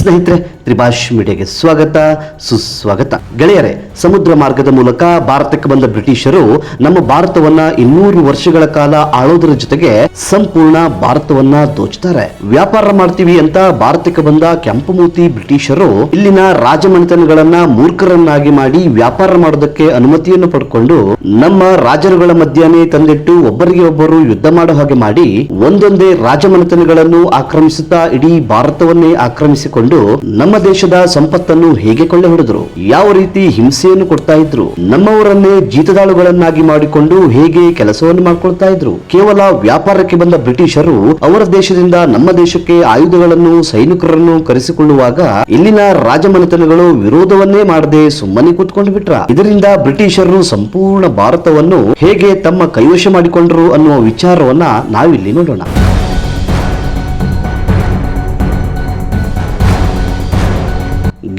ಸ್ನೇಹಿತರೆ, ತ್ರಿಭಾಷ್ ಮೀಡಿಯಾಗೆ ಸ್ವಾಗತ, ಸುಸ್ವಾಗತ. ಗೆಳೆಯರೆ, ಸಮುದ್ರ ಮಾರ್ಗದ ಮೂಲಕ ಭಾರತಕ್ಕೆ ಬಂದ ಬ್ರಿಟಿಷರು ನಮ್ಮ ಭಾರತವನ್ನ ಇನ್ನೂರು ವರ್ಷಗಳ ಕಾಲ ಆಳೋದರ ಜೊತೆಗೆ ಸಂಪೂರ್ಣ ಭಾರತವನ್ನ ದೋಚುತ್ತಾರೆ ವ್ಯಾಪಾರ ಮಾಡ್ತೀವಿ ಅಂತ ಭಾರತಕ್ಕೆ ಬಂದ ಕೆಂಪಮೂತಿ ಬ್ರಿಟಿಷರು ಇಲ್ಲಿನ ರಾಜಮನೆತನಗಳನ್ನ ಮೂರ್ಖರನ್ನಾಗಿ ಮಾಡಿ ವ್ಯಾಪಾರ ಮಾಡೋದಕ್ಕೆ ಅನುಮತಿಯನ್ನು ಪಡ್ಕೊಂಡು ನಮ್ಮ ರಾಜರುಗಳ ಮಧ್ಯಾಹ್ನ ತಂದಿಟ್ಟು ಒಬ್ಬರಿಗೆ ಒಬ್ಬರು ಯುದ್ಧ ಮಾಡೋ ಹಾಗೆ ಮಾಡಿ ಒಂದೊಂದೇ ರಾಜಮನೆತನಗಳನ್ನು ಆಕ್ರಮಿಸುತ್ತಾ ಇಡೀ ಭಾರತವನ್ನೇ ಆಕ್ರಮಿಸಿಕೊಂಡು ನಮ್ಮ ದೇಶದ ಸಂಪತ್ತನ್ನು ಹೇಗೆ ಕೊಳ್ಳೆ ಹೊಡೆದ್ರು? ಯಾವ ರೀತಿ ಹಿಂಸೆಯನ್ನು ಕೊಡ್ತಾ ಇದ್ರು? ನಮ್ಮವರನ್ನೇ ಜೀತದಾಳುಗಳನ್ನಾಗಿ ಮಾಡಿಕೊಂಡು ಹೇಗೆ ಕೆಲಸವನ್ನು ಮಾಡ್ಕೊಳ್ತಾ ಇದ್ರು? ಕೇವಲ ವ್ಯಾಪಾರಕ್ಕೆ ಬಂದ ಬ್ರಿಟಿಷರು ಅವರ ದೇಶದಿಂದ ನಮ್ಮ ದೇಶಕ್ಕೆ ಆಯುಧಗಳನ್ನು, ಸೈನಿಕರನ್ನು ಕರೆಸಿಕೊಳ್ಳುವಾಗ ಇಲ್ಲಿನ ರಾಜಮನೆತನಗಳು ವಿರೋಧವನ್ನೇ ಮಾಡದೆ ಸುಮ್ಮನೆ ಕೂತ್ಕೊಂಡು ಬಿಟ್ರ? ಇದರಿಂದ ಬ್ರಿಟಿಷರು ಸಂಪೂರ್ಣ ಭಾರತವನ್ನು ಹೇಗೆ ತಮ್ಮ ಕೈವಶ ಮಾಡಿಕೊಂಡರು ಅನ್ನುವ ವಿಚಾರವನ್ನ ನಾವಿಲ್ಲಿ ನೋಡೋಣ.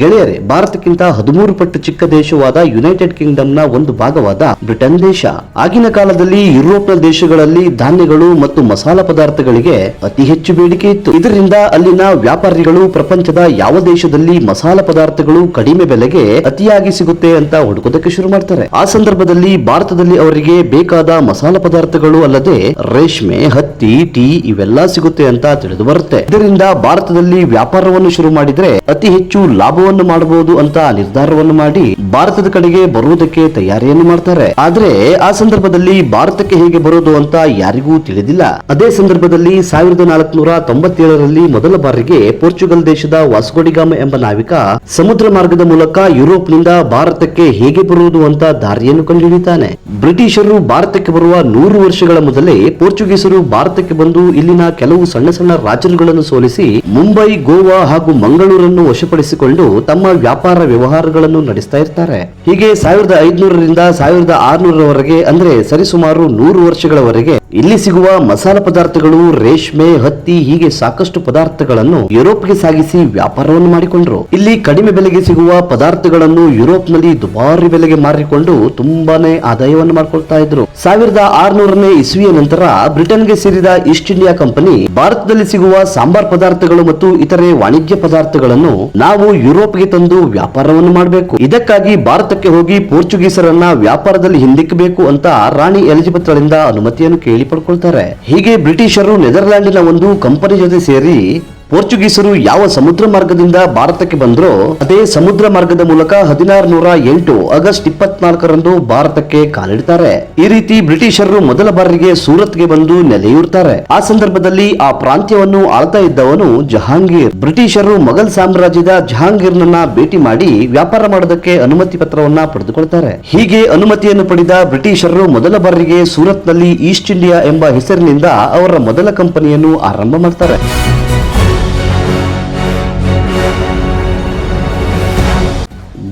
ಗೆಳೆಯರೆ, ಭಾರತಕ್ಕಿಂತ ಹದಿಮೂರು ಪಟ್ಟು ಚಿಕ್ಕ ದೇಶವಾದ ಯುನೈಟೆಡ್ ಕಿಂಗ್ಡಮ್ನ ಒಂದು ಭಾಗವಾದ ಬ್ರಿಟನ್ ದೇಶ. ಆಗಿನ ಕಾಲದಲ್ಲಿ ಯುರೋಪ್ನ ದೇಶಗಳಲ್ಲಿ ಧಾನ್ಯಗಳು ಮತ್ತು ಮಸಾಲಾ ಪದಾರ್ಥಗಳಿಗೆ ಅತಿ ಹೆಚ್ಚು ಬೇಡಿಕೆ ಇತ್ತು. ಇದರಿಂದ ಅಲ್ಲಿನ ವ್ಯಾಪಾರಿಗಳು ಪ್ರಪಂಚದ ಯಾವ ದೇಶದಲ್ಲಿ ಮಸಾಲಾ ಪದಾರ್ಥಗಳು ಕಡಿಮೆ ಬೆಲೆಗೆ ಅತಿಯಾಗಿ ಸಿಗುತ್ತೆ ಅಂತ ಹುಡುಕೋದಕ್ಕೆ ಶುರು ಮಾಡ್ತಾರೆ. ಆ ಸಂದರ್ಭದಲ್ಲಿ ಭಾರತದಲ್ಲಿ ಅವರಿಗೆ ಬೇಕಾದ ಮಸಾಲಾ ಪದಾರ್ಥಗಳು ಅಲ್ಲದೆ ರೇಷ್ಮೆ, ಹತ್ತಿ, ಟೀ ಇವೆಲ್ಲ ಸಿಗುತ್ತೆ ಅಂತ ತಿಳಿದು ಬರುತ್ತೆ. ಇದರಿಂದ ಭಾರತದಲ್ಲಿ ವ್ಯಾಪಾರವನ್ನು ಶುರು ಮಾಡಿದ್ರೆ ಅತಿ ಹೆಚ್ಚು ಲಾಭವನ್ನು ಮಾಡಬಹುದು ಅಂತ ನಿರ್ಧಾರವನ್ನು ಮಾಡಿ ಭಾರತದ ಕಡೆಗೆ ಬರುವುದಕ್ಕೆ ತಯಾರಿಯನ್ನು ಮಾಡ್ತಾರೆ. ಆದ್ರೆ ಆ ಸಂದರ್ಭದಲ್ಲಿ ಭಾರತಕ್ಕೆ ಹೇಗೆ ಬರೋದು ಅಂತ ಯಾರಿಗೂ ತಿಳಿದಿಲ್ಲ. ಅದೇ ಸಂದರ್ಭದಲ್ಲಿ ಸಾವಿರದ ನಾಲ್ಕುನೂರ ತೊಂಬತ್ತೇಳರಲ್ಲಿ ಮೊದಲ ಬಾರಿಗೆ ಪೋರ್ಚುಗಲ್ ದೇಶದ ವಾಸ್ಕೋಡಿಗಾಮ ಎಂಬ ನಾವಿಕ ಸಮುದ್ರ ಮಾರ್ಗದ ಮೂಲಕ ಯುರೋಪ್ನಿಂದ ಭಾರತಕ್ಕೆ ಹೇಗೆ ಬರುವುದು ಅಂತ ದಾರಿಯನ್ನು ಕಂಡುಹಿಡಿತಾನೆ ಬ್ರಿಟಿಷರು ಭಾರತಕ್ಕೆ ಬರುವ ನೂರು ವರ್ಷಗಳ ಮೊದಲೇ ಪೋರ್ಚುಗೀಸರು ಭಾರತಕ್ಕೆ ಬಂದು ಇಲ್ಲಿನ ಕೆಲವು ಸಣ್ಣ ಸಣ್ಣ ರಾಜರುಗಳನ್ನು ಸೋಲಿಸಿ ಮುಂಬೈ, ಗೋವಾ ಹಾಗೂ ಮಂಗಳೂರನ್ನು ವಶಪಡಿಸಿಕೊಂಡು ತಮ್ಮ ವ್ಯಾಪಾರ ವ್ಯವಹಾರಗಳನ್ನು ನಡೆಸ್ತಾ ಇರ್ತಾರೆ. ಹೀಗೆ ಸಾವಿರದ ಐದುನೂರರಿಂದ ಸಾವಿರದ ಆರುನೂರವರೆಗೆ ಅಂದ್ರೆ ಸರಿಸುಮಾರು ನೂರು ವರ್ಷಗಳವರೆಗೆ ಇಲ್ಲಿ ಸಿಗುವ ಮಸಾಲ ಪದಾರ್ಥಗಳು, ರೇಷ್ಮೆ, ಹತ್ತಿ, ಹೀಗೆ ಸಾಕಷ್ಟು ಪದಾರ್ಥಗಳನ್ನು ಯುರೋಪ್ಗೆ ಸಾಗಿಸಿ ವ್ಯಾಪಾರವನ್ನು ಮಾಡಿಕೊಂಡ್ರು. ಇಲ್ಲಿ ಕಡಿಮೆ ಬೆಲೆಗೆ ಸಿಗುವ ಪದಾರ್ಥಗಳನ್ನು ಯುರೋಪ್ನಲ್ಲಿ ದುಬಾರಿ ಬೆಲೆಗೆ ಮಾರಿಕೊಂಡು ತುಂಬಾನೇ ಆದಾಯವನ್ನು ಮಾಡಿಕೊಳ್ತಾ ಇದ್ರು. ಸಾವಿರದ ಆರುನೂರನೇ ಇಸ್ವಿಯ ನಂತರ ಬ್ರಿಟನ್ಗೆ ಸೇರಿದ ಈಸ್ಟ್ ಇಂಡಿಯಾ ಕಂಪನಿ, ಭಾರತದಲ್ಲಿ ಸಿಗುವ ಸಾಂಬಾರ್ ಪದಾರ್ಥಗಳು ಮತ್ತು ಇತರೆ ವಾಣಿಜ್ಯ ಪದಾರ್ಥಗಳನ್ನು ನಾವು ಯುರೋಪ್ಗೆ ತಂದು ವ್ಯಾಪಾರವನ್ನು ಮಾಡಬೇಕು. ಇದಕ್ಕಾಗಿ ಭಾರತಕ್ಕೆ ಹೋಗಿ ಪೋರ್ಚುಗೀಸರನ್ನ ವ್ಯಾಪಾರದಲ್ಲಿ ಹಿಂದಿಕ್ಕಬೇಕು ಅಂತ ರಾಣಿ ಎಲಿಜಬೆತ್ಗಳಿಂದ ಅನುಮತಿಯನ್ನು ಕೇಳಿ ಪಡ್ಕೊಳ್ತಾರೆ. ಹೀಗೆ ಬ್ರಿಟಿಷರು ನೆದರ್ಲ್ಯಾಂಡಿನ ಒಂದು ಕಂಪನಿ ಜೊತೆ ಸೇರಿ ಪೋರ್ಚುಗೀಸರು ಯಾವ ಸಮುದ್ರ ಮಾರ್ಗದಿಂದ ಭಾರತಕ್ಕೆ ಬಂದರೂ, ಅದೇ ಸಮುದ್ರ ಮಾರ್ಗದ ಮೂಲಕ ಹದಿನಾರು ನೂರ ಎಂಟು ಆಗಸ್ಟ್ ಇಪ್ಪತ್ನಾಲ್ಕರಂದು ಭಾರತಕ್ಕೆ ಕಾಲಿಡ್ತಾರೆ. ಈ ರೀತಿ ಬ್ರಿಟಿಷರು ಮೊದಲ ಬಾರಿಗೆ ಸೂರತ್ಗೆ ಬಂದು ನೆಲೆಯೂರ್ತಾರೆ. ಆ ಸಂದರ್ಭದಲ್ಲಿ ಆ ಪ್ರಾಂತ್ಯವನ್ನು ಆಳ್ತಾ ಇದ್ದವನು ಜಹಾಂಗೀರ್. ಬ್ರಿಟಿಷರು ಮೊಘಲ್ ಸಾಮ್ರಾಜ್ಯದ ಜಹಾಂಗೀರ್ನನ್ನ ಭೇಟಿ ಮಾಡಿ ವ್ಯಾಪಾರ ಮಾಡೋದಕ್ಕೆ ಅನುಮತಿ ಪತ್ರವನ್ನ ಪಡೆದುಕೊಳ್ತಾರೆ. ಹೀಗೆ ಅನುಮತಿಯನ್ನು ಪಡೆದ ಬ್ರಿಟಿಷರು ಮೊದಲ ಬಾರಿಗೆ ಸೂರತ್ನಲ್ಲಿ ಈಸ್ಟ್ ಇಂಡಿಯಾ ಎಂಬ ಹೆಸರಿನಿಂದ ಅವರ ಮೊದಲ ಕಂಪನಿಯನ್ನು ಆರಂಭ ಮಾಡ್ತಾರೆ.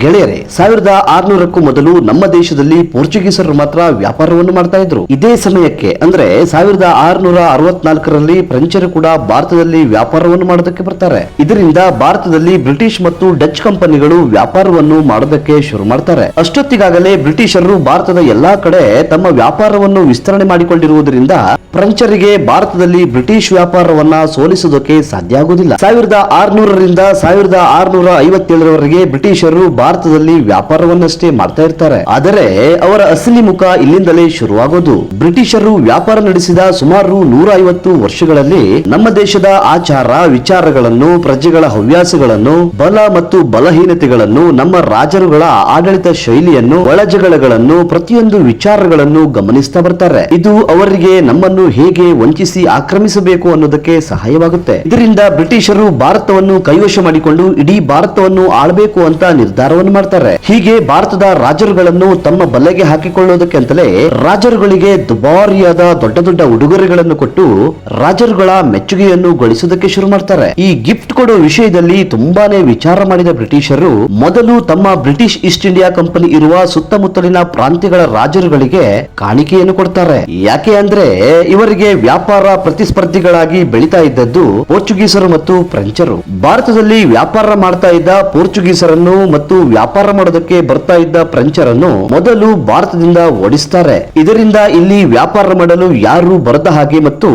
ಗೆಳೆಯರೆ, ಸಾವಿರದ ಆರ್ನೂರಕ್ಕೂ ಮೊದಲು ನಮ್ಮ ದೇಶದಲ್ಲಿ ಪೋರ್ಚುಗೀಸರು ಮಾತ್ರ ವ್ಯಾಪಾರವನ್ನು ಮಾಡ್ತಾ ಇದ್ರು. ಇದೇ ಸಮಯಕ್ಕೆ, ಅಂದ್ರೆ ಸಾವಿರದ ಆರುನೂರ ಅರವತ್ನಾಲ್ಕರಲ್ಲಿ ಫ್ರೆಂಚರು ಕೂಡ ಭಾರತದಲ್ಲಿ ವ್ಯಾಪಾರವನ್ನು ಮಾಡೋದಕ್ಕೆ ಬರ್ತಾರೆ. ಇದರಿಂದ ಭಾರತದಲ್ಲಿ ಬ್ರಿಟಿಷ್ ಮತ್ತು ಡಚ್ ಕಂಪನಿಗಳು ವ್ಯಾಪಾರವನ್ನು ಮಾಡೋದಕ್ಕೆ ಶುರು ಮಾಡ್ತಾರೆ. ಅಷ್ಟೊತ್ತಿಗಾಗಲೇ ಬ್ರಿಟಿಷರು ಭಾರತದ ಎಲ್ಲಾ ಕಡೆ ತಮ್ಮ ವ್ಯಾಪಾರವನ್ನು ವಿಸ್ತರಣೆ ಮಾಡಿಕೊಂಡಿರುವುದರಿಂದ ಫ್ರೆಂಚರಿಗೆ ಭಾರತದಲ್ಲಿ ಬ್ರಿಟಿಷ್ ವ್ಯಾಪಾರವನ್ನ ಸೋಲಿಸುವುದಕ್ಕೆ ಸಾಧ್ಯ ಆಗುವುದಿಲ್ಲ. ಸಾವಿರದ ಆರುನೂರರಿಂದ ಸಾವಿರದ ಆರುನೂರ ಐವತ್ತೇಳರವರೆಗೆ ಬ್ರಿಟಿಷರು ಭಾರತದಲ್ಲಿ ವ್ಯಾಪಾರವನ್ನಷ್ಟೇ ಮಾಡ್ತಾ ಇರ್ತಾರೆ. ಆದರೆ ಅವರ ಅಸಲಿ ಮುಖ ಇಲ್ಲಿಂದಲೇ ಶುರುವಾಗೋದು. ಬ್ರಿಟಿಷರು ವ್ಯಾಪಾರ ನಡೆಸಿದ ಸುಮಾರು ನೂರ ಐವತ್ತು ವರ್ಷಗಳಲ್ಲಿ ನಮ್ಮ ದೇಶದ ಆಚಾರ ವಿಚಾರಗಳನ್ನು, ಪ್ರಜೆಗಳ ಹವ್ಯಾಸಗಳನ್ನು, ಬಲ ಮತ್ತು ಬಲಹೀನತೆಗಳನ್ನು, ನಮ್ಮ ರಾಜರುಗಳ ಆಡಳಿತ ಶೈಲಿಯನ್ನು, ಒಳಜಗಳಗಳನ್ನು, ಪ್ರತಿಯೊಂದು ವಿಚಾರಗಳನ್ನು ಗಮನಿಸ್ತಾ ಬರ್ತಾರೆ. ಇದು ಅವರಿಗೆ ನಮ್ಮನ್ನು ಹೇಗೆ ವಂಚಿಸಿ ಆಕ್ರಮಿಸಬೇಕು ಅನ್ನೋದಕ್ಕೆ ಸಹಾಯವಾಗುತ್ತೆ. ಇದರಿಂದ ಬ್ರಿಟಿಷರು ಭಾರತವನ್ನು ಕೈವಶ ಮಾಡಿಕೊಂಡು ಇಡೀ ಭಾರತವನ್ನು ಆಳ್ಬೇಕು ಅಂತ ನಿರ್ಧಾರವನ್ನು ಮಾಡ್ತಾರೆ. ಹೀಗೆ ಭಾರತದ ರಾಜರುಗಳನ್ನು ತಮ್ಮ ಬಲೆಗೆ ಹಾಕಿಕೊಳ್ಳುವುದಕ್ಕೆ ಅಂತಲೇ ರಾಜರುಗಳಿಗೆ ದುಬಾರಿಯಾದ ದೊಡ್ಡ ದೊಡ್ಡ ಉಡುಗೊರೆಗಳನ್ನು ಕೊಟ್ಟು ರಾಜರುಗಳ ಮೆಚ್ಚುಗೆಯನ್ನು ಗಳಿಸುವುದಕ್ಕೆ ಶುರು ಮಾಡ್ತಾರೆ. ಈ ಗಿಫ್ಟ್ ಕೊಡೋ ವಿಷಯದಲ್ಲಿ ತುಂಬಾನೇ ವಿಚಾರ ಮಾಡಿದ ಬ್ರಿಟಿಷರು, ಮೊದಲು ತಮ್ಮ ಬ್ರಿಟಿಷ್ ಈಸ್ಟ್ ಇಂಡಿಯಾ ಕಂಪನಿ ಇರುವ ಸುತ್ತಮುತ್ತಲಿನ ಪ್ರಾಂತ್ಯಗಳ ರಾಜರುಗಳಿಗೆ ಕಾಣಿಕೆಯನ್ನು ಕೊಡ್ತಾರೆ. ಯಾಕೆ ಅಂದ್ರೆ ಇವರಿಗೆ ವ್ಯಾಪಾರ ಪ್ರತಿಸ್ಪರ್ಧಿಗಳಾಗಿ ಬೆಳೀತಾ ಇದ್ದದ್ದು ಪೋರ್ಚುಗೀಸರು ಮತ್ತು ಫ್ರೆಂಚರು. ಭಾರತದಲ್ಲಿ ವ್ಯಾಪಾರ ಮಾಡ್ತಾ ಇದ್ದ ಪೋರ್ಚುಗೀಸರನ್ನು ಮತ್ತು ವ್ಯಾಪಾರ ಮಾಡೋದಕ್ಕೆ ಬರ್ತಾ ಇದ್ದ ಫ್ರೆಂಚರನ್ನು ಮೊದಲು ಭಾರತದಿಂದ ಓಡಿಸ್ತಾರೆ. ಇದರಿಂದ ಇಲ್ಲಿ ವ್ಯಾಪಾರ ಮಾಡಲು ಯಾರು ಬರದ ಹಾಗೆ ಮತ್ತು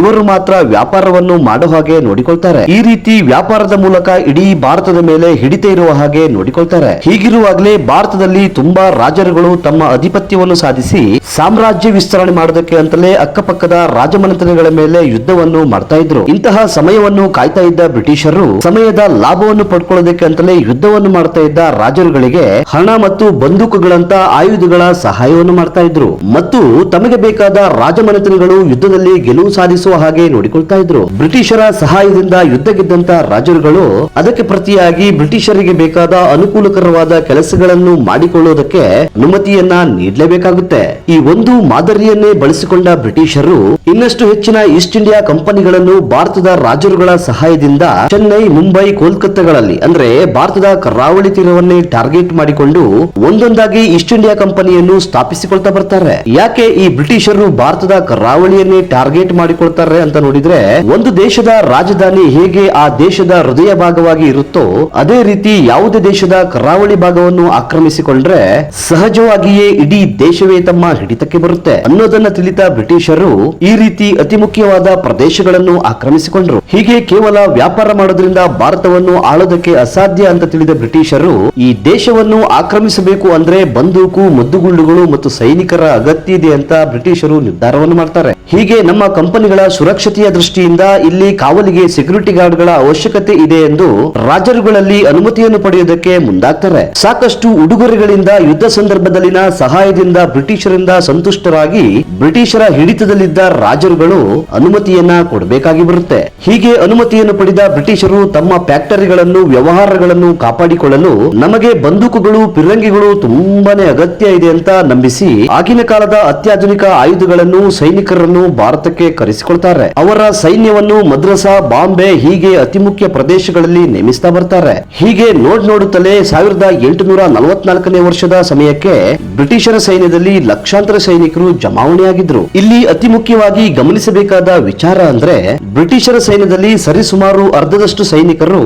ಇವರು ಮಾತ್ರ ವ್ಯಾಪಾರವನ್ನು ಮಾಡೋ ಹಾಗೆ ನೋಡಿಕೊಳ್ತಾರೆ. ಈ ರೀತಿ ವ್ಯಾಪಾರದ ಮೂಲಕ ಇಡೀ ಭಾರತದ ಮೇಲೆ ಹಿಡಿತ ಇರುವ ಹಾಗೆ ನೋಡಿಕೊಳ್ತಾರೆ. ಹೀಗಿರುವಾಗಲೇ ಭಾರತದಲ್ಲಿ ತುಂಬಾ ರಾಜರುಗಳು ತಮ್ಮ ಅಧಿಪತ್ಯವನ್ನು ಸಾಧಿಸಿ ಸಾಮ್ರಾಜ್ಯ ವಿಸ್ತರಣೆ ಮಾಡೋದಕ್ಕೆ ಅಂತಲೇ ಅಕ್ಕಪಕ್ಕದ ರಾಜಮನೆತನಗಳ ಮೇಲೆ ಯುದ್ಧವನ್ನು ಮಾಡ್ತಾ ಇದ್ರು. ಇಂತಹ ಸಮಯವನ್ನು ಕಾಯ್ತಾ ಇದ್ದ ಬ್ರಿಟಿಷರು ಸಮಯದ ಲಾಭವನ್ನು ಪಡ್ಕೊಳ್ಳೋದಕ್ಕೆ ಅಂತಲೇ ಯುದ್ಧವನ್ನು ಮಾಡ್ತಾ ಇದ್ದ ರಾಜರುಗಳಿಗೆ ಹಣ ಮತ್ತು ಬಂದೂಕುಗಳಂತ ಆಯುಧಗಳ ಸಹಾಯವನ್ನು ಮಾಡ್ತಾ ಇದ್ರು. ಮತ್ತು ತಮಗೆ ಬೇಕಾದ ರಾಜಮನೆತನಗಳು ಯುದ್ಧದಲ್ಲಿ ಗೆಲುವು ಸಾಧಿಸುವ ಹಾಗೆ ನೋಡಿಕೊಳ್ತಾ ಇದ್ರು. ಬ್ರಿಟಿಷರ ಸಹಾಯದಿಂದ ಯುದ್ಧ ಗೆದ್ದಂತ ರಾಜರುಗಳು ಅದಕ್ಕೆ ಪ್ರತಿಯಾಗಿ ಬ್ರಿಟಿಷರಿಗೆ ಬೇಕಾದ ಅನುಕೂಲಕರವಾದ ಕೆಲಸಗಳನ್ನು ಮಾಡಿಕೊಳ್ಳುವುದಕ್ಕೆ ಅನುಮತಿಯನ್ನ ನೀಡಲೇಬೇಕಾಗುತ್ತೆ. ಈ ಒಂದು ಮಾದರಿಯನ್ನೇ ಬಳಸಿಕೊಂಡ ಬ್ರಿಟಿಷರು ಇನ್ನಷ್ಟು ಹೆಚ್ಚಿನ ಈಸ್ಟ್ ಇಂಡಿಯಾ ಕಂಪನಿಗಳನ್ನು ಭಾರತದ ರಾಜರುಗಳ ಸಹಾಯದಿಂದ ಚೆನ್ನೈ, ಮುಂಬೈ, ಕೋಲ್ಕತ್ತಾಗಳಲ್ಲಿ, ಅಂದ್ರೆ ಭಾರತದ ಕರಾವಳಿ ತೀರವನ್ನೇ ಟಾರ್ಗೆಟ್ ಮಾಡಿಕೊಂಡು ಒಂದೊಂದಾಗಿ ಈಸ್ಟ್ ಇಂಡಿಯಾ ಕಂಪನಿಯನ್ನು ಸ್ಥಾಪಿಸಿಕೊಳ್ತಾ ಬರ್ತಾರೆ. ಯಾಕೆ ಈ ಬ್ರಿಟಿಷರು ಭಾರತದ ಕರಾವಳಿಯನ್ನೇ ಟಾರ್ಗೆಟ್ ಮಾಡಿಕೊಳ್ತಾರೆ ಅಂತ ನೋಡಿದ್ರೆ, ಒಂದು ದೇಶದ ರಾಜಧಾನಿ ಹೇಗೆ ಆ ದೇಶದ ಹೃದಯ ಭಾಗವಾಗಿ ಇರುತ್ತೋ, ಅದೇ ರೀತಿ ಯಾವುದೇ ದೇಶದ ಕರಾವಳಿ ಭಾಗವನ್ನು ಆಕ್ರಮಿಸಿಕೊಂಡ್ರೆ ಸಹಜವಾಗಿಯೇ ಇಡೀ ದೇಶವೇ ತಮ್ಮ ಹಿಡಿತಕ್ಕೆ ಬರುತ್ತೆ. ಅನ್ನೋದನ್ನ ತಿಳಿದ ಬ್ರಿಟಿಷರು ಈ ರೀತಿ ಅತಿ ಮುಖ್ಯವಾದ ಪ್ರದೇಶಗಳನ್ನು ಆಕ್ರಮಿಸಿಕೊಂಡ್ರು. ಹೀಗೆ ಕೇವಲ ವ್ಯಾಪಾರ ಮಾಡೋದ್ರಿಂದ ಭಾರತವನ್ನು ಆಳೋದಕ್ಕೆ ಅಸಾಧ್ಯ ಅಂತ ತಿಳಿದ ಬ್ರಿಟಿಷರು ಈ ದೇಶವನ್ನು ಆಕ್ರಮಿಸಬೇಕು ಅಂದ್ರೆ ಬಂದೂಕು ಮದ್ದುಗುಂಡುಗಳು ಮತ್ತು ಸೈನಿಕರ ಅಗತ್ಯ ಇದೆ ಅಂತ ಬ್ರಿಟಿಷರು ನಿರ್ಧಾರವನ್ನು ಮಾಡ್ತಾರೆ. ಹೀಗೆ ನಮ್ಮ ಕಂಪನಿಗಳ ಸುರಕ್ಷತೆಯ ದೃಷ್ಟಿಯಿಂದ ಇಲ್ಲಿ ಕಾವಲಿಗೆ ಸೆಕ್ಯೂರಿಟಿ ಗಾರ್ಡ್ಗಳ ಅವಶ್ಯಕತೆ ಇದೆ ಎಂದು ರಾಜರುಗಳಲ್ಲಿ ಅನುಮತಿಯನ್ನು ಪಡೆಯುವುದಕ್ಕೆ ಮುಂದಾಗ್ತಾರೆ. ಸಾಕಷ್ಟು ಉಡುಗೊರೆಗಳಿಂದ ಯುದ್ಧ ಸಂದರ್ಭದಲ್ಲಿನ ಸಹಾಯದಿಂದ ಬ್ರಿಟಿಷರಿಂದ ಸಂತುಷ್ಟರಾಗಿ ಬ್ರಿಟಿಷರ ಹಿಡಿತದಲ್ಲಿದ್ದ ರಾಜರುಗಳು ಅನುಮತಿಯನ್ನ ಕೊಡಬೇಕಾಗಿ ಬರುತ್ತೆ. ಹೀಗೆ ಅನುಮತಿಯನ್ನು ಪಡೆದ ಬ್ರಿಟಿಷರು ತಮ್ಮ ಫ್ಯಾಕ್ಟರಿಗಳನ್ನು, ವ್ಯವಹಾರಗಳನ್ನು ಕಾಪಾಡಿಕೊಳ್ಳಲು ನಮಗೆ ಬಂದೂಕುಗಳು, ಪಿರಂಗಿಗಳು ತುಂಬಾನೇ ಅಗತ್ಯ ಇದೆ ಅಂತ ನಂಬಿಸಿ ಆಗಿನ ಕಾಲದ ಅತ್ಯಾಧುನಿಕ ಆಯುಧಗಳನ್ನು ಸೈನಿಕರನ್ನು ಭಾರತಕ್ಕೆ ಕರೆಸಿಕೊಳ್ತಾರೆ. ಅವರ ಸೈನ್ಯವನ್ನು ಮದ್ರಸಾ, ಬಾಂಬೆ ಹೀಗೆ ಅತಿ ಮುಖ್ಯ ಪ್ರದೇಶಗಳಲ್ಲಿ ನೇಮಿಸ್ತಾ ಬರ್ತಾರೆ. ಹೀಗೆ ನೋಡ್ ನೋಡುತ್ತಲೇ ಸಾವಿರದ ಎಂಟುನೂರ ನಲವತ್ನಾಲ್ಕನೇ ವರ್ಷದ ಸಮಯಕ್ಕೆ ಬ್ರಿಟಿಷರ ಸೈನ್ಯದಲ್ಲಿ ಲಕ್ಷಾಂತರ ಸೈನಿಕರು ಜಮಾವಣೆಯಾಗಿದ್ರು. ಇಲ್ಲಿ ಅತಿ ಮುಖ್ಯವಾಗಿ ಗಮನಿಸಬೇಕಾದ ವಿಚಾರ ಅಂದ್ರೆ ಬ್ರಿಟಿಷರ ಸೈನ್ಯದಲ್ಲಿ ಸರಿಸುಮಾರು ಅರ್ಧದಷ್ಟು ಸೈನಿಕರು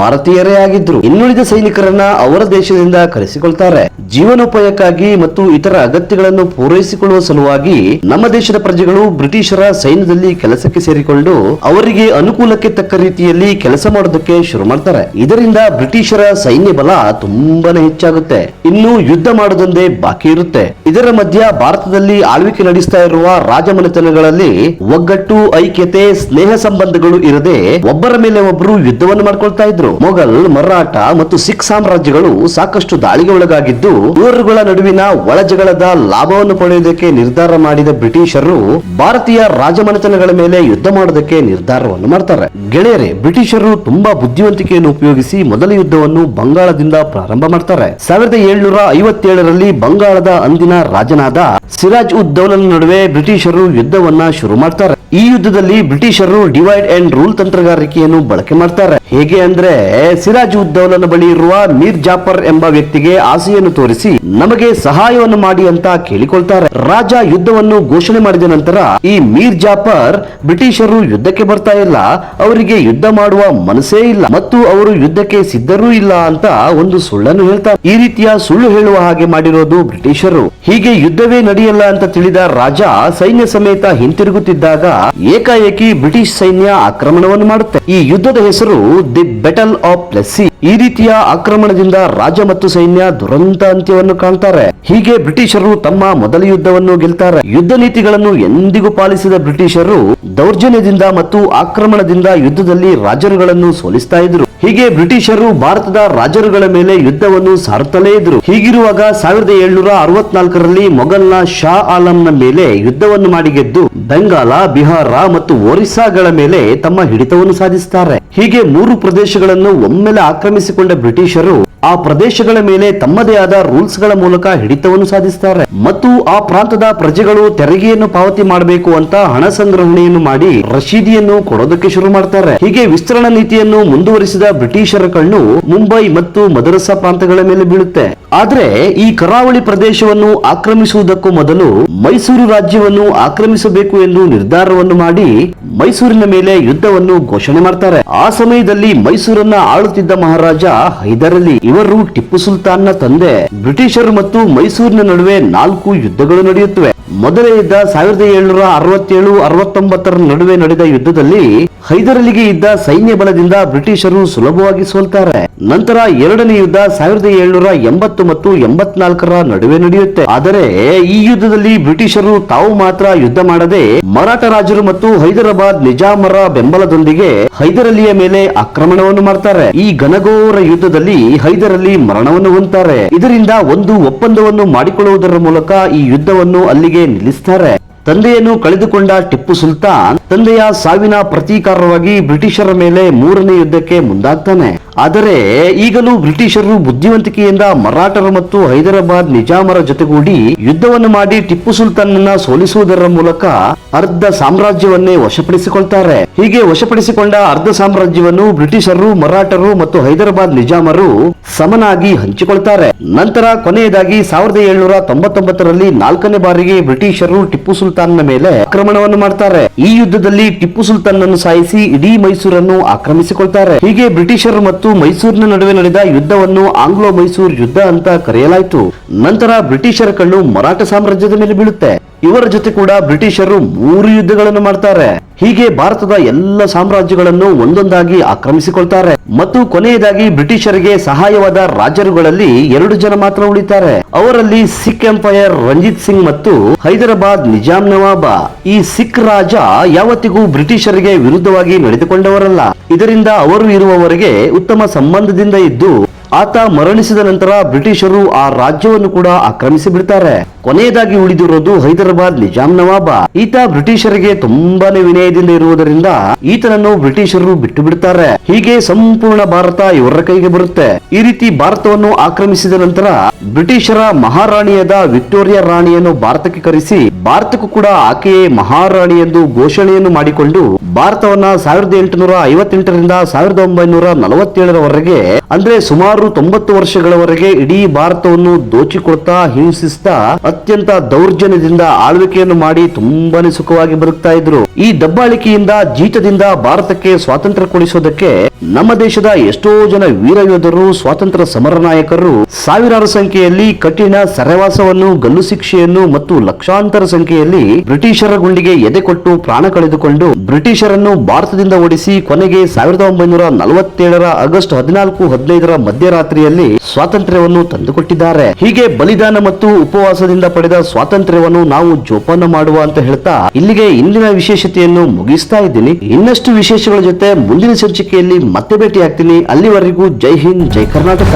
ಭಾರತೀಯರೇ ಆಗಿದ್ರು. ಇನ್ನುಳಿದ ಸೈನಿಕರನ್ನ ಅವರ ದೇಶದಿಂದ ಕರೆಸಿಕೊಳ್ತಾರೆ. ಜೀವನೋಪಾಯಕ್ಕಾಗಿ ಮತ್ತು ಇತರ ಅಗತ್ಯಗಳನ್ನು ಪೂರೈಸಿಕೊಳ್ಳುವ ಸಲುವಾಗಿ ನಮ್ಮ ದೇಶದ ಪ್ರಜೆಗಳು ಬ್ರಿಟಿಷರ ಸೈನ್ಯದಲ್ಲಿ ಕೆಲಸಕ್ಕೆ ಸೇರಿಕೊಂಡು ಅವರಿಗೆ ಅನುಕೂಲಕ್ಕೆ ತಕ್ಕ ರೀತಿಯಲ್ಲಿ ಕೆಲಸ ಮಾಡೋದಕ್ಕೆ ಶುರು ಮಾಡ್ತಾರೆ. ಇದರಿಂದ ಬ್ರಿಟಿಷರ ಸೈನ್ಯ ಬಲ ತುಂಬಾನೇ ಹೆಚ್ಚಾಗುತ್ತೆ. ಇನ್ನು ಯುದ್ಧ ಮಾಡೋದೊಂದೇ ಬಾಕಿ ಇರುತ್ತೆ. ಇದರ ಮಧ್ಯ ಭಾರತದಲ್ಲಿ ಆಳ್ವಿಕೆ ನಡೆಸ್ತಾ ಇರುವ ರಾಜಮನೆತನಗಳಲ್ಲಿ ಒಗ್ಗಟ್ಟು, ಐಕ್ಯತೆ, ಸ್ನೇಹ ಸಂಬಂಧಗಳು ಇರದೆ ಒಬ್ಬರ ಮೇಲೆ ಒಬ್ಬರು ಯುದ್ಧವನ್ನು ಮಾಡ್ಕೊಳ್ತಾ ಇದ್ರು. ಮೊಘಲ್, ಮರಾಠ ಮತ್ತು ಸಿಖ್ ಸಾಮ್ರಾಜ್ಯಗಳು ಸಾಕಷ್ಟು ದಾಳಿಗೆ ಒಳಗಾಗಿದ್ದು ಊರುಗಳ ನಡುವಿನ ಒಳಜಗಳದ ಲಾಭವನ್ನು ಪಡೆಯುವುದಕ್ಕೆ ನಿರ್ಧಾರ ಮಾಡಿದ ಬ್ರಿಟಿಷರು ಭಾರತೀಯ ರಾಜಮನೆತನಗಳ ಮೇಲೆ ಯುದ್ಧ ಮಾಡೋದಕ್ಕೆ ನಿರ್ಧಾರವನ್ನು ಮಾಡ್ತಾರೆ. ಗೆಳೆಯರೆ, ಬ್ರಿಟಿಷರು ತುಂಬಾ ಬುದ್ಧಿವಂತಿಕೆಯನ್ನು ಉಪಯೋಗಿಸಿ ಮೊದಲ ಯುದ್ಧವನ್ನು ಬಂಗಾಳದಿಂದ ಪ್ರಾರಂಭ ಮಾಡ್ತಾರೆ. ಸಾವಿರದ ಏಳುನೂರ ಐವತ್ತೇಳರಲ್ಲಿ ಬಂಗಾಳದ ಅಂದಿನ ರಾಜನಾದ ಸಿರಾಜ್ ಉದ್ ದೌಲನ ನಡುವೆ ಬ್ರಿಟಿಷರು ಯುದ್ಧವನ್ನ ಶುರು ಮಾಡ್ತಾರೆ. ಈ ಯುದ್ಧದಲ್ಲಿ ಬ್ರಿಟಿಷರು ಡಿವೈಡ್ ಅಂಡ್ ರೂಲ್ ತಂತ್ರಗಾರಿಕೆಯನ್ನು ಬಳಕೆ ಮಾಡ್ತಾರೆ. ಹೇಗೆ ಅಂದ್ರೆ, ಸಿರಾಜ್ ಉದ್ ದೌಲನ ಬಳಿ ಇರುವ ಮೀರ್ ಜಾಫರ್ ಎಂಬ ವ್ಯಕ್ತಿಗೆ ಆಸೆಯನ್ನು ತೋರಿಸಿ ನಮಗೆ ಸಹಾಯವನ್ನು ಮಾಡಿ ಅಂತ ಕೇಳಿಕೊಳ್ತಾರೆ. ರಾಜ ಯುದ್ಧವನ್ನು ಘೋಷಣೆ ಮಾಡಿದ ನಂತರ ಈ ಮೀರ್ ಜಾಫರ್ ಬ್ರಿಟಿಷರು ಯುದ್ಧಕ್ಕೆ ಬರ್ತಾ ಇಲ್ಲ. ಅವರಿಗೆ ಯುದ್ಧ ಮಾಡುವ ಮನಸ್ಸೇ ಇಲ್ಲ. ಮತ್ತು ಅವರು ಯುದ್ಧಕ್ಕೆ ಸಿದ್ಧರೂ ಇಲ್ಲ ಅಂತ ಒಂದು ಸುಳ್ಳನ್ನು ಹೇಳ್ತಾರೆ. ಈ ರೀತಿಯ ಸುಳ್ಳು ಹೇಳುವ ಹಾಗೆ ಮಾಡಿರೋದು ಬ್ರಿಟಿಷರು. ಹೀಗೆ ಯುದ್ಧವೇ ನಡೆಯಲ್ಲ ಅಂತ ತಿಳಿದ ರಾಜ ಸೈನ್ಯ ಸಮೇತ ಹಿಂತಿರುಗುತ್ತಿದ್ದಾಗ ಏಕಾಏಕಿ ಬ್ರಿಟಿಷ್ ಸೈನ್ಯ ಆಕ್ರಮಣವನ್ನು ಮಾಡುತ್ತೆ. ಈ ಯುದ್ಧದ ಹೆಸರು ದಿ ಬೆಟಲ್ ಆಫ್ ಪ್ಲೆಸ್ಸಿ. ಈ ರೀತಿಯ ಆಕ್ರಮಣದಿಂದ ರಾಜ ಮತ್ತು ಸೈನ್ಯ ದುರಂತ ಅಂತ್ಯವನ್ನು ಕಾಣ್ತಾರೆ. ಹೀಗೆ ಬ್ರಿಟಿಷರು ತಮ್ಮ ಮೊದಲ ಯುದ್ಧವನ್ನು ಗೆಲ್ತಾರೆ. ಯುದ್ಧ ನೀತಿಗಳನ್ನು ಎಂದಿಗೂ ಪಾಲಿಸಿದ ಬ್ರಿಟಿಷರು ದೌರ್ಜನ್ಯದಿಂದ ಮತ್ತು ಆಕ್ರಮಣದಿಂದ ಯುದ್ಧದಲ್ಲಿ ರಾಜರುಗಳನ್ನು ಸೋಲಿಸ್ತಾ ಇದ್ರು. ಹೀಗೆ ಬ್ರಿಟಿಷರು ಭಾರತದ ರಾಜರುಗಳ ಮೇಲೆ ಯುದ್ಧವನ್ನು ಸಾರುತ್ತಲೇ ಇದ್ರು. ಹೀಗಿರುವಾಗ ಸಾವಿರದ ಏಳ್ನೂರ ಅರವತ್ನಾಲ್ಕರಲ್ಲಿ ಮೊಘಲ್ನ ಶಾ ಆಲಂನ ಮೇಲೆ ಯುದ್ಧವನ್ನು ಮಾಡಿ ಗೆದ್ದು ಬೆಂಗಾಲ ಬಿಹಾರ ಮತ್ತು ಒರಿಸ್ಸಾಗಳ ಮೇಲೆ ತಮ್ಮ ಹಿಡಿತವನ್ನು ಸಾಧಿಸುತ್ತಾರೆ ಹೀಗೆ ಮೂರು ಪ್ರದೇಶಗಳನ್ನು ಒಮ್ಮೆಲೆ ಆಕ್ರಮಿಸಿಕೊಂಡ ಬ್ರಿಟಿಷರು ಆ ಪ್ರದೇಶಗಳ ಮೇಲೆ ತಮ್ಮದೇ ಆದ ರೂಲ್ಸ್ಗಳ ಮೂಲಕ ಹಿಡಿತವನ್ನು ಸಾಧಿಸುತ್ತಾರೆ ಮತ್ತು ಆ ಪ್ರಾಂತದ ಪ್ರಜೆಗಳು ತೆರಿಗೆಯನ್ನು ಪಾವತಿ ಮಾಡಬೇಕು ಅಂತ ಹಣ ಸಂಗ್ರಹಣೆಯನ್ನು ಮಾಡಿ ರಶೀದಿಯನ್ನು ಕೊಡೋದಕ್ಕೆ ಶುರು ಮಾಡ್ತಾರೆ. ಹೀಗೆ ವಿಸ್ತರಣಾ ನೀತಿಯನ್ನು ಮುಂದುವರಿಸಿದ ಬ್ರಿಟಿಷರ ಕಣ್ಣು ಮುಂಬೈ ಮತ್ತು ಮದರಸಾ ಪ್ರಾಂತಗಳ ಮೇಲೆ ಬೀಳುತ್ತೆ. ಆದ್ರೆ ಈ ಕರಾವಳಿ ಪ್ರದೇಶವನ್ನು ಆಕ್ರಮಿಸುವುದಕ್ಕೂ ಮೊದಲು ಮೈಸೂರು ರಾಜ್ಯವನ್ನು ಆಕ್ರಮಿಸಬೇಕು ಎಂದು ನಿರ್ಧಾರವನ್ನು ಮಾಡಿ ಮೈಸೂರಿನ ಮೇಲೆ ಯುದ್ಧವನ್ನು ಘೋಷಣೆ ಮಾಡ್ತಾರೆ. ಆ ಸಮಯದಲ್ಲಿ ಮೈಸೂರನ್ನ ಆಳುತ್ತಿದ್ದ ಮಹಾರಾಜ ಹೈದರ್ ಅಲಿ. ಇವರು ಟಿಪ್ಪು ಸುಲ್ತಾನ್ನ ತಂದೆ. ಬ್ರಿಟಿಷರು ಮತ್ತು ಮೈಸೂರಿನ ನಡುವೆ ನಾಲ್ಕು ಯುದ್ಧಗಳು ನಡೆಯುತ್ತವೆ. ಮೊದಲ ಯುದ್ಧ ಸಾವಿರದ ಏಳುನೂರ ಅರವತ್ತೇಳು, ಅರವತ್ತೊಂಬತ್ತರ ನಡುವೆ ನಡೆದ ಯುದ್ಧದಲ್ಲಿ ಹೈದರಲಿಗೆ ಇದ್ದ ಸೈನ್ಯ ಬಲದಿಂದ ಬ್ರಿಟಿಷರು ಸುಲಭವಾಗಿ ಸೋಲ್ತಾರೆ. ನಂತರ ಎರಡನೇ ಯುದ್ಧ ಸಾವಿರದ ಏಳುನೂರ ಎಂಬತ್ತು ಮತ್ತು ಎಂಬತ್ನಾಲ್ಕರ ನಡುವೆ ನಡೆಯುತ್ತೆ. ಆದರೆ ಈ ಯುದ್ಧದಲ್ಲಿ ಬ್ರಿಟಿಷರು ತಾವು ಮಾತ್ರ ಯುದ್ಧ ಮಾಡದೆ ಮರಾಠ ರಾಜರು ಮತ್ತು ಹೈದರಾಬಾದ್ ನಿಜಾಮರ ಬೆಂಬಲದೊಂದಿಗೆ ಹೈದರಲಿಯ ಮೇಲೆ ಆಕ್ರಮಣವನ್ನು ಮಾಡ್ತಾರೆ. ಈ ಘನಘೋರ ಯುದ್ಧದಲ್ಲಿ ಹೈದರಲಿ ಮರಣವನ್ನು ಹೊಂತಾರೆ ಇದರಿಂದ ಒಂದು ಒಪ್ಪಂದವನ್ನು ಮಾಡಿಕೊಳ್ಳುವುದರ ಮೂಲಕ ಈ ಯುದ್ಧವನ್ನು ಅಲ್ಲಿಗೆ ನಿಲ್ಲಿಸ್ತಾರೆ. ತಂದೆಯನ್ನು ಕಳೆದುಕೊಂಡ ಟಿಪ್ಪು ಸುಲ್ತಾನ್ ತಂದೆಯ ಸಾವಿನ ಪ್ರತೀಕಾರವಾಗಿ ಬ್ರಿಟಿಷರ ಮೇಲೆ ಮೂರನೇ ಯುದ್ಧಕ್ಕೆ ಮುಂದಾಗ್ತಾನೆ. ಆದರೆ ಈಗಲೂ ಬ್ರಿಟಿಷರು ಬುದ್ಧಿವಂತಿಕೆಯಿಂದ ಮರಾಠರು ಮತ್ತು ಹೈದರಾಬಾದ್ ನಿಜಾಮರ ಜೊತೆಗೂಡಿ ಯುದ್ಧವನ್ನು ಮಾಡಿ ಟಿಪ್ಪು ಸುಲ್ತಾನನ್ನ ಸೋಲಿಸುವುದರ ಮೂಲಕ ಅರ್ಧ ಸಾಮ್ರಾಜ್ಯವನ್ನೇ ವಶಪಡಿಸಿಕೊಳ್ತಾರೆ. ಹೀಗೆ ವಶಪಡಿಸಿಕೊಂಡ ಅರ್ಧ ಸಾಮ್ರಾಜ್ಯವನ್ನು ಬ್ರಿಟಿಷರು, ಮರಾಠರು ಮತ್ತು ಹೈದರಾಬಾದ್ ನಿಜಾಮರು ಸಮನಾಗಿ ಹಂಚಿಕೊಳ್ತಾರೆ. ನಂತರ ಕೊನೆಯದಾಗಿ ಸಾವಿರದ ಏಳುನೂರ ತೊಂಬತ್ತೊಂಬತ್ತರಲ್ಲಿ ನಾಲ್ಕನೇ ಬಾರಿಗೆ ಬ್ರಿಟಿಷರು ಟಿಪ್ಪು ಸುಲ್ತಾನ್ನ ಮೇಲೆ ಆಕ್ರಮಣವನ್ನು ಮಾಡ್ತಾರೆ. ಈ ಯುದ್ಧದಲ್ಲಿ ಟಿಪ್ಪು ಸುಲ್ತಾನನ್ನು ಸಾಯಿಸಿ ಇಡೀ ಮೈಸೂರನ್ನು ಆಕ್ರಮಿಸಿಕೊಳ್ತಾರೆ. ಹೀಗೆ ಬ್ರಿಟಿಷರು ಮತ್ತು ಮೈಸೂರಿನ ನಡುವೆ ನಡೆದ ಯುದ್ಧವನ್ನು ಆಂಗ್ಲೋ ಮೈಸೂರು ಯುದ್ಧ ಅಂತ ಕರೆಯಲಾಯಿತು. ನಂತರ ಬ್ರಿಟಿಷರ ಕಣ್ಣು ಮರಾಠ ಸಾಮ್ರಾಜ್ಯದ ಮೇಲೆ ಬೀಳುತ್ತೆ. ಇವರ ಜೊತೆ ಕೂಡ ಬ್ರಿಟಿಷರು ಮೂರು ಯುದ್ಧಗಳನ್ನು ಮಾಡ್ತಾರೆ. ಹೀಗೆ ಭಾರತದ ಎಲ್ಲ ಸಾಮ್ರಾಜ್ಯಗಳನ್ನು ಒಂದೊಂದಾಗಿ ಆಕ್ರಮಿಸಿಕೊಳ್ತಾರೆ. ಮತ್ತು ಕೊನೆಯದಾಗಿ ಬ್ರಿಟಿಷರಿಗೆ ಸಹಾಯವಾದ ರಾಜರುಗಳಲ್ಲಿ ಎರಡು ಜನ ಮಾತ್ರ ಉಳಿತಾರೆ. ಅವರಲ್ಲಿ ಸಿಖ್ ಎಂಪೈರ್ ರಂಜಿತ್ ಸಿಂಗ್ ಮತ್ತು ಹೈದರಾಬಾದ್ ನಿಜಾಂ ನವಾಬ. ಈ ಸಿಖ್ ರಾಜ ಯಾವತ್ತಿಗೂ ಬ್ರಿಟಿಷರಿಗೆ ವಿರುದ್ಧವಾಗಿ ನಡೆದುಕೊಂಡವರಲ್ಲ. ಇದರಿಂದ ಅವರು ಇರುವವರಿಗೆ ಉತ್ತಮ ಸಂಬಂಧದಿಂದ ಇದ್ದು, ಆತ ಮರಣಿಸಿದ ನಂತರ ಬ್ರಿಟಿಷರು ಆ ರಾಜ್ಯವನ್ನು ಕೂಡ ಆಕ್ರಮಿಸಿ ಬಿಡ್ತಾರೆ. ಕೊನೆಯದಾಗಿ ಉಳಿದಿರೋದು ಹೈದರಾಬಾದ್ ನಿಜಾಮ್ ನವಾಬ. ಈತ ಬ್ರಿಟಿಷರಿಗೆ ತುಂಬಾನೇ ವಿನಯದಿಂದ ಇರುವುದರಿಂದ ಈತನನ್ನು ಬ್ರಿಟಿಷರು ಬಿಟ್ಟು ಬಿಡ್ತಾರೆ. ಹೀಗೆ ಸಂಪೂರ್ಣ ಭಾರತ ಇವರ ಕೈಗೆ ಬರುತ್ತೆ. ಈ ರೀತಿ ಭಾರತವನ್ನು ಆಕ್ರಮಿಸಿದ ನಂತರ ಬ್ರಿಟಿಷರ ಮಹಾರಾಣಿಯಾದ ವಿಕ್ಟೋರಿಯಾ ರಾಣಿಯನ್ನು ಭಾರತಕ್ಕೆ ಕರೆಸಿ ಭಾರತಕ್ಕೂ ಕೂಡ ಆಕೆಯೇ ಮಹಾರಾಣಿ ಎಂದು ಘೋಷಣೆಯನ್ನು ಮಾಡಿಕೊಂಡು ಭಾರತವನ್ನ ಸಾವಿರದ ಎಂಟುನೂರ ಐವತ್ತೆಂಟರಿಂದ ಸಾವಿರದ ಒಂಬೈನೂರ ನಲವತ್ತೇಳರವರೆಗೆ, ಅಂದ್ರೆ ಸುಮಾರು ತೊಂಬತ್ತು ವರ್ಷಗಳವರೆಗೆ ಇಡೀ ಭಾರತವನ್ನು ದೋಚಿಕೊಳ್ತಾ ಹಿಂಸಿಸ್ತಾ ಅತ್ಯಂತ ದೌರ್ಜನ್ಯದಿಂದ ಆಳ್ವಿಕೆಯನ್ನು ಮಾಡಿ ತುಂಬಾನೇ ಸುಖವಾಗಿ ಬದುಕ್ತಾ ಇದ್ರು. ಈ ದಬ್ಬಾಳಿಕೆಯಿಂದ, ಜೀತದಿಂದ ಭಾರತಕ್ಕೆ ಸ್ವಾತಂತ್ರ್ಯ ಕೊಡಿಸೋದಕ್ಕೆ ನಮ್ಮ ದೇಶದ ಎಷ್ಟೋ ಜನ ವೀರ ಯೋಧರು, ಸ್ವಾತಂತ್ರ್ಯ ಸಮರ ನಾಯಕರು ಸಾವಿರಾರು ಸಂಖ್ಯೆಯಲ್ಲಿ ಕಠಿಣ ಸರವಾಸವನ್ನು, ಗಲ್ಲು ಶಿಕ್ಷೆಯನ್ನು ಮತ್ತು ಲಕ್ಷಾಂತರ ಸಂಖ್ಯೆಯಲ್ಲಿ ಬ್ರಿಟಿಷರ ಗುಂಡಿಗೆ ಎದೆ ಕೊಟ್ಟು ಪ್ರಾಣ ಕಳೆದುಕೊಂಡು ಬ್ರಿಟಿಷರನ್ನು ಭಾರತದಿಂದ ಓಡಿಸಿ ಕೊನೆಗೆ ಸಾವಿರದ ಒಂಬೈನೂರ ನಲವತ್ತೇಳರ ಆಗಸ್ಟ್ ಹದಿನಾಲ್ಕು, ಹದಿನೈದರ ಮಧ್ಯರಾತ್ರಿಯಲ್ಲಿ ಸ್ವಾತಂತ್ರ್ಯವನ್ನು ತಂದುಕೊಟ್ಟಿದ್ದಾರೆ. ಹೀಗೆ ಬಲಿದಾನ ಮತ್ತು ಉಪವಾಸದಿಂದ ಪಡೆದ ಸ್ವಾತಂತ್ರ್ಯವನ್ನು ನಾವು ಜೋಪಾನ ಮಾಡುವ ಅಂತ ಹೇಳ್ತಾ ಇಲ್ಲಿಗೆ ಇಂದಿನ ವಿಶೇಷತೆಯನ್ನು ಮುಗಿಸ್ತಾ ಇದ್ದೀನಿ. ಇನ್ನಷ್ಟು ವಿಶೇಷಗಳ ಜೊತೆ ಮುಂದಿನ ಸಂಚಿಕೆಯಲ್ಲಿ ಮತ್ತೆ ಭೇಟಿ ಆಗ್ತೀನಿ ಅಲ್ಲಿವರೆಗೂ ಜೈ ಹಿಂದ್, ಜೈ ಕರ್ನಾಟಕ.